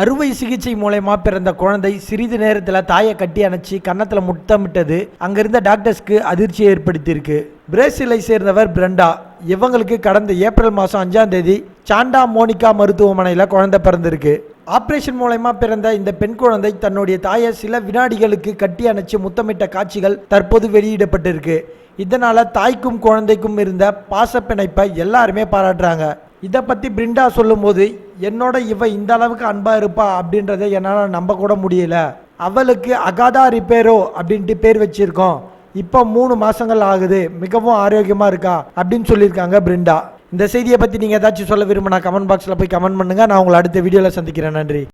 அறுவை சிகிச்சை மூலயமா பிறந்த குழந்தை சிறிது நேரத்தில் தாயை கட்டி அணைச்சி கன்னத்தில் முத்தமிட்டது. அங்கிருந்த டாக்டர்ஸ்க்கு அதிர்ச்சியை ஏற்படுத்தியிருக்கு. பிரேசிலை சேர்ந்தவர் பிரண்டா இவங்களுக்கு கடந்த ஏப்ரல் மாதம் அஞ்சாம் தேதி சாண்டா மோனிகா மருத்துவமனையில் குழந்தை பிறந்திருக்கு. ஆப்ரேஷன் மூலயமா பிறந்த இந்த பெண் குழந்தை தன்னுடைய தாயை சில வினாடிகளுக்கு கட்டி அணைச்சு முத்தமிட்ட காட்சிகள் தற்போது வெளியிடப்பட்டிருக்கு. இதனால தாய்க்கும் குழந்தைக்கும் இருந்த பாச பிணைப்பை எல்லாருமே பாராட்டுறாங்க. இதை பற்றி பிரிண்டா சொல்லும்போது என்னோட இவ இந்த அளவுக்கு அன்பாக இருப்பா அப்படின்றத என்னால் நம்ப கூட முடியல. அவளுக்கு அகாதா ரிப்பேரோ அப்படின்ட்டு பேர் வச்சுருக்கோம். இப்போ மூணு மாதங்கள் ஆகுது. மிகவும் ஆரோக்கியமாக இருக்கா அப்படின்னு சொல்லியிருக்காங்க பிரிண்டா. இந்த செய்தியை பற்றி நீங்கள் ஏதாச்சும் சொல்ல விரும்பினா கமெண்ட் பாக்ஸில் போய் கமெண்ட் பண்ணுங்கள் நான் உங்களை அடுத்த வீடியோவில் சந்திக்கிறேன். நன்றி.